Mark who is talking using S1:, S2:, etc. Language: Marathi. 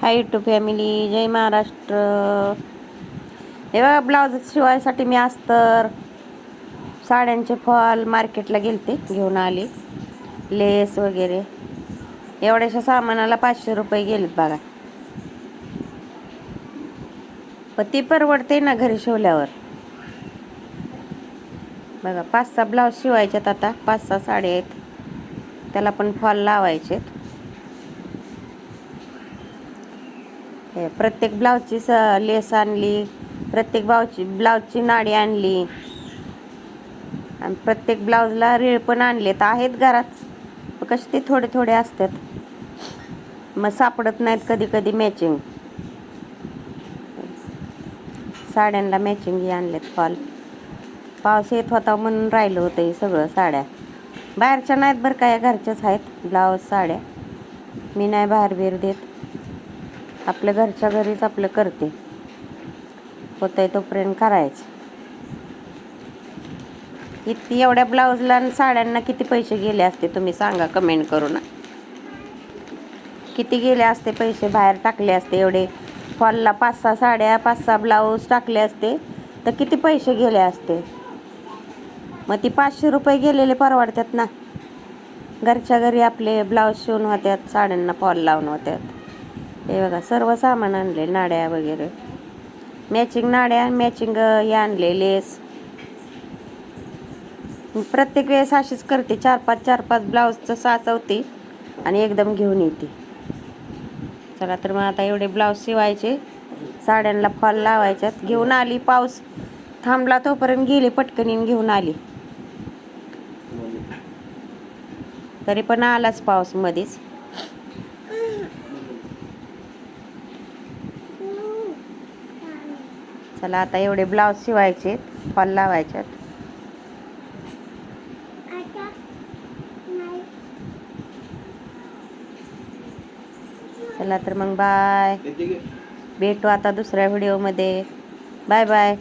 S1: हाय टू फॅमिली जय महाराष्ट्र. हे बघा ब्लाउज शिवायसाठी मी अस्तर साड्यांचे फॉल मार्केटला गेलते घेऊन आले. लेस वगैरे. एवढ्याशा सामानाला पाचशे रुपये गेलेत बघा. पण ती परवडते ना घरी शिवल्यावर. बघा पाच सहा ब्लाऊज शिवायच्यात आता. पाच सहा साड्या आहेत. त्याला पण फॉल लावायचेत. हे प्रत्येक ब्लाऊजची स लेस आणली प्रत्येक ब्लाऊजची ब्लाऊजची नाडी आणली. आणि प्रत्येक ब्लाऊजला रिळ पण आणले तर आहेत घरात. कसे ते थोडे थोडे असतात. मग सापडत नाहीत कधी कधी मॅचिंग साड्यांना मॅचिंग आणलेत फॉल पाऊस येत होता म्हणून राहिलं होतं हे सगळं साड्या. बाहेरच्या नाहीत बरं काय घरच्याच आहेत ब्लाऊज साड्या. मी नाही बाहेर बिर देत. आपल्या घरच्या घरीच आपलं करते. होतंय तोपर्यंत करायचं. इतकी एवढ्या ब्लाऊजला आणि साड्यांना किती पैसे गेले असते तुम्ही सांगा कमेंट करू ना किती गेले असते पैसे? बाहेर टाकले असते एवढे. फॉलला पाच सहा साड्या पाच सहा ब्लाऊज टाकले असते. तर किती पैसे गेले असते? मग ती पाचशे रुपये गेलेले परवडतात ना. घरच्या घरी आपले ब्लाऊज शिवून होत्यात साड्यांना फॉल लावून होत्यात. हे बघा सर्व सामान आणले नाड्या वगैरे. मॅचिंग नाड्या मॅचिंग हे आणले लेस प्रत्येक वेळेस अशीच करते. चार पाच चार पाच ब्लाऊजचं साचवते आणि एकदम घेऊन येते. चला तर मग आता एवढे ब्लाऊज शिवायचे. साड्यांना फॉल लावायच्यात. घेऊन आली पाऊस थांबला तोपर्यंत गेली पटकनीन घेऊन आली. तरी पण आलाच पाऊस मध्येच चला आता एवढे ब्लाऊज शिवायचे फॉल लावायच्यात चला तर मग बाय. भेटू आता दुसऱ्या व्हिडिओमध्ये बाय बाय.